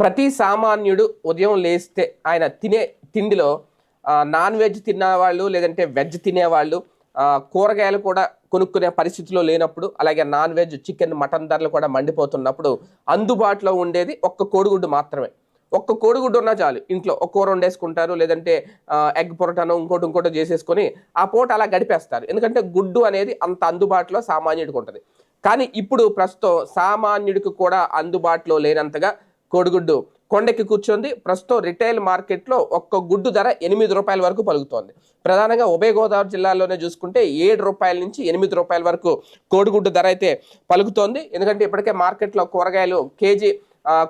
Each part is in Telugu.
ప్రతి సామాన్యుడు ఉదయం లేస్తే ఆయన తినే తిండిలో నాన్ వెజ్ తినేవాళ్ళు లేదంటే వెజ్ తినేవాళ్ళు కూరగాయలు కూడా కొనుక్కునే పరిస్థితిలో లేనప్పుడు అలాగే నాన్ వెజ్ చికెన్ మటన్ ధరలు కూడా మండిపోతున్నప్పుడు అందుబాటులో ఉండేది ఒక్క కోడిగుడ్డు మాత్రమే. ఒక్క కోడిగుడ్డు ఉన్నా చాలు. ఇంట్లో ఒక కూర వండేసుకుంటారు లేదంటే ఎగ్ పొరటాను ఇంకోటి ఇంకోటి చేసేసుకొని ఆ పూట అలా గడిపేస్తారు. ఎందుకంటే గుడ్డు అనేది అంత అందుబాటులో సామాన్యుడికి ఉంటుంది. కానీ ఇప్పుడు ప్రస్తుతం సామాన్యుడికి కూడా అందుబాటులో లేనంతగా కోడిగుడ్డు కొండెక్కి కూర్చొంది. ప్రస్తుతం రిటైల్ మార్కెట్లో ఒక్క గుడ్డు ధర ఎనిమిది రూపాయల వరకు పలుకుతోంది. ప్రధానంగా ఉభయ గోదావరి జిల్లాలోనే చూసుకుంటే ఏడు రూపాయల నుంచి ఎనిమిది రూపాయల వరకు కోడిగుడ్డు ధర అయితే పలుకుతోంది. ఎందుకంటే ఇప్పటికే మార్కెట్లో కూరగాయలు కేజీ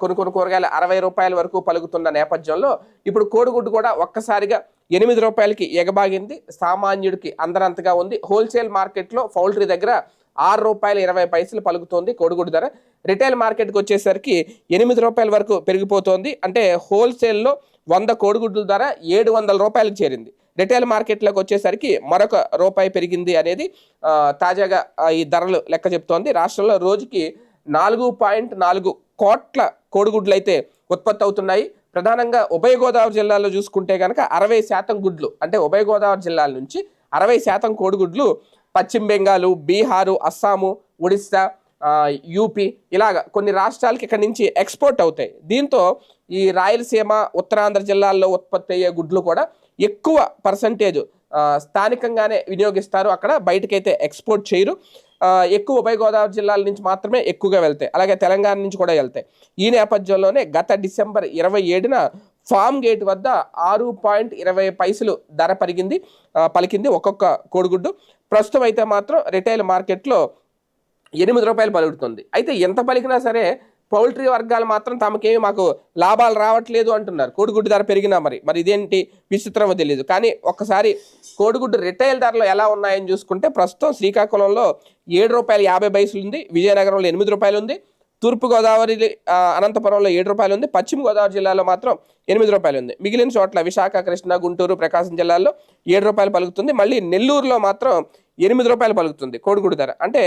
కొన్ని కొన్ని కూరగాయలు అరవై రూపాయల వరకు పలుకుతున్న నేపథ్యంలో ఇప్పుడు కోడిగుడ్డు కూడా ఒక్కసారిగా ఎనిమిది రూపాయలకి ఎగబాగింది. సామాన్యుడికి అందరంతగా ఉంది. హోల్సేల్ మార్కెట్లో పౌల్ట్రీ దగ్గర ఆరు రూపాయల ఇరవై పైసలు పలుకుతోంది కోడిగుడ్డు ధర. రిటైల్ మార్కెట్కి వచ్చేసరికి ఎనిమిది రూపాయల వరకు పెరిగిపోతోంది. అంటే హోల్సేల్లో వంద కోడిగుడ్ల ధర ఏడు వందల రూపాయలకు చేరింది. రిటైల్ మార్కెట్లోకి వచ్చేసరికి మరొక రూపాయి పెరిగింది అనేది తాజాగా ఈ ధరలు లెక్క చెప్తోంది. రాష్ట్రంలో రోజుకి నాలుగు పాయింట్ నాలుగు కోట్ల కోడిగుడ్లు అయితే ఉత్పత్తి అవుతున్నాయి. ప్రధానంగా ఉభయ గోదావరి జిల్లాలో చూసుకుంటే కనుక అరవై శాతం గుడ్లు అంటే ఉభయ గోదావరి జిల్లాల నుంచి అరవై శాతం కోడిగుడ్లు పశ్చిమ బెంగాలు బీహారు అస్సాము ఒడిస్సా యూపీ ఇలాగ కొన్ని రాష్ట్రాలకి ఇక్కడ నుంచి ఎక్స్పోర్ట్ అవుతాయి. దీంతో ఈ రాయలసీమ ఉత్తరాంధ్ర జిల్లాల్లో ఉత్పత్తి అయ్యే గుడ్లు కూడా ఎక్కువ పర్సంటేజ్ స్థానికంగానే వినియోగిస్తారు. అక్కడ బయటకైతే ఎక్స్పోర్ట్ చేయరు. ఎక్కువ ఉభయ గోదావరి జిల్లాల నుంచి మాత్రమే ఎక్కువగా వెళ్తాయి. అలాగే తెలంగాణ నుంచి కూడా వెళ్తాయి. ఈ నేపథ్యంలోనే గత డిసెంబర్ ఇరవై ఏడున ఫామ్ గేట్ వద్ద ఆరు పాయింట్ ఇరవై పైసలు ధర పరిగింది. పలికింది ఒక్కొక్క కోడిగుడ్డు. ప్రస్తుతం అయితే మాత్రం రిటైల్ మార్కెట్లో ఎనిమిది రూపాయలు పలుకుతుంది. అయితే ఎంత పలికినా సరే పౌల్ట్రీ వర్గాలు మాత్రం తమకేమి మాకు లాభాలు రావట్లేదు అంటున్నారు. కోడిగుడ్డు ధర పెరిగినా మరి. మరి ఇదేంటి విచిత్రమో తెలియదు కానీ ఒక్కసారి కోడిగుడ్డు రిటైల్ ధరలు ఎలా ఉన్నాయని చూసుకుంటే ప్రస్తుతం శ్రీకాకుళంలో ఏడు రూపాయల యాభై పైసలు ఉంది విజయనగరంలో ఎనిమిది రూపాయలు ఉంది తూర్పుగోదావరి అనంతపురంలో ఏడు రూపాయలు ఉంది. పశ్చిమ గోదావరి జిల్లాలో మాత్రం ఎనిమిది రూపాయలు ఉంది. మిగిలిన చోట్ల విశాఖ కృష్ణ గుంటూరు ప్రకాశం జిల్లాల్లో ఏడు రూపాయలు పలుకుతుంది. మళ్ళీ నెల్లూరులో మాత్రం ఎనిమిది రూపాయలు పలుకుతుంది కోడిగుడ్డు ధర. అంటే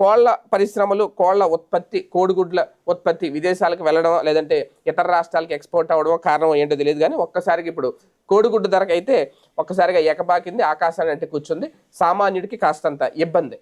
కోళ్ళ పరిశ్రమలు కోళ్ళ ఉత్పత్తి కోడిగుడ్ల ఉత్పత్తి విదేశాలకు వెళ్ళడం లేదంటే ఇతర రాష్ట్రాలకు ఎక్స్పోర్ట్ అవ్వడం కారణం ఏంటో తెలియదు కానీ ఒక్కసారికి ఇప్పుడు కోడిగుడ్డు ధరకు అయితే ఒక్కసారిగా ఎకబాకింది ఆకాశాన్ని అంటే కూర్చుంది. సామాన్యుడికి కాస్తంత ఇబ్బంది.